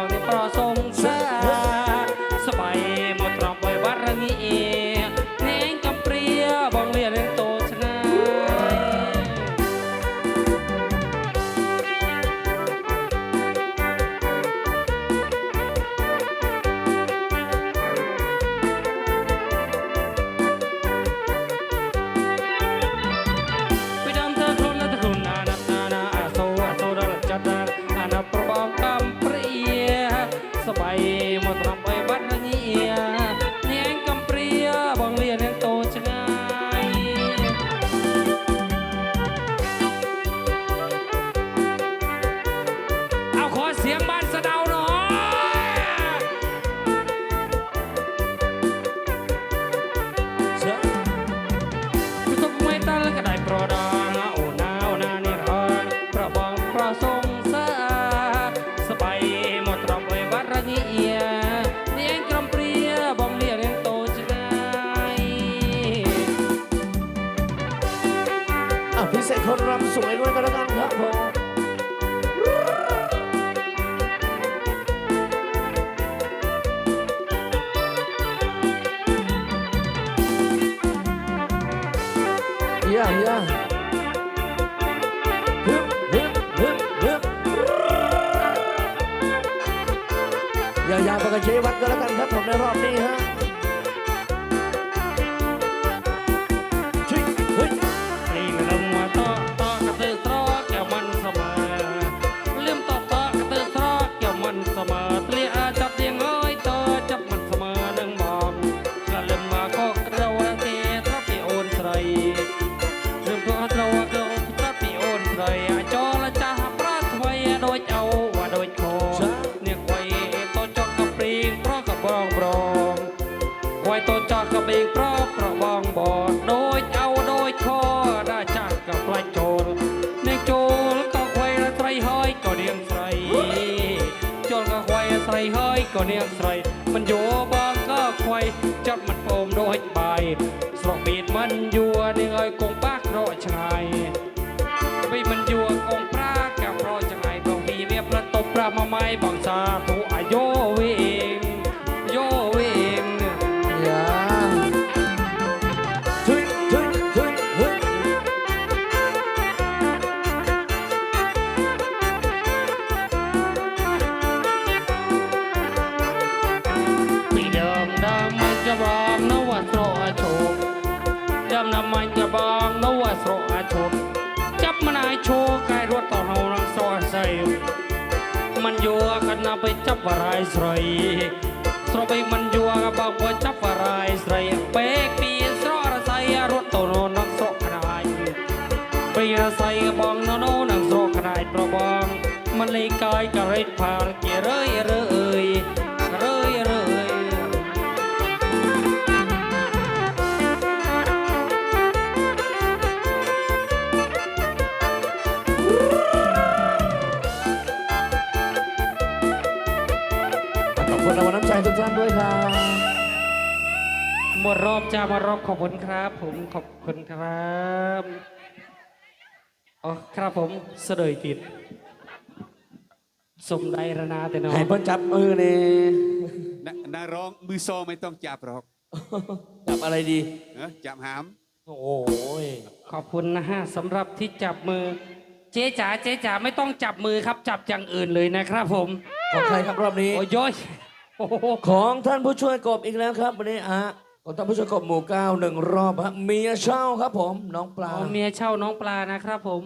องที่ประสงค์สาส รำสวยด้วยกันแล้วกันครับผมย่าย่าฮึบฮึบฮึบฮึบอย่าอย่าประกาศเชวัดกันแล้วกันครับผมในรอบนี้ฮะ បេងប្រប្របងបដូចអោដូចខដាក់ចាស់ក៏ផ្លាច់ចូលនេះចូលក៏ខ្វៃស្រីហើយក៏នាងស្រីចូលក៏ខ្វៃស្រីហើយក៏នាងស្រីមិនយល់បងក៏ខ្វៃចាប់មិនពោមដូចបាយស្រុកមានមិនយួរនាងឲ្យកងបាក់រកឆ្ងាយវិញមិនយួរកងប្រាកាប្រឆ្ងាយបងពីវាផ្លិតតបប្រាស់មកម៉ៃបងសាធុអាយោវេ មិនយួរកណាប់ចាប់បរាយស្រីស្របីមិនយួរក៏បោកចាប់បរាយស្រីពេកពីស្រករស័យរត់ទៅនោនស្រកខ្នាយពីរស័យបងណនោនឹងស្រកខ្នាយប្របងមិនលេងកាយក៏រេតផាលជារឿយរើអើយ คุณรางวัลน้ำใจทุกท่านด้วยครับหมดรอบจ้ามารอบขอบคุณครับ ผมขอบคุณครับอ๋อครับผมเสดยติดสมไดรนาแต่น้องให้เพิ่นจับมือนี่นนาร้องมือซอไม่ต้องจับหรอกจับอะไรดีเอ้อจับหาม โอ้ยขอบคุณนะฮะสำหรับที่จับมือ เจ๊จ๋าเจ๊จ๋าไม่ต้องจับมือครับ จับอย่างอื่นเลยนะครับผม ของใครครับรอบนี้ โอ้ยโย้ยโอ้โห ของท่านผู้ช่วยกบอีกแล้วครับวันนี้ฮะของท่านผู้ช่วยกบหมู่เก้าหนึ่งรอบฮะเมียเช่าครับผม น้องปลา เอาเมียเช่าน้องปลานะครับผม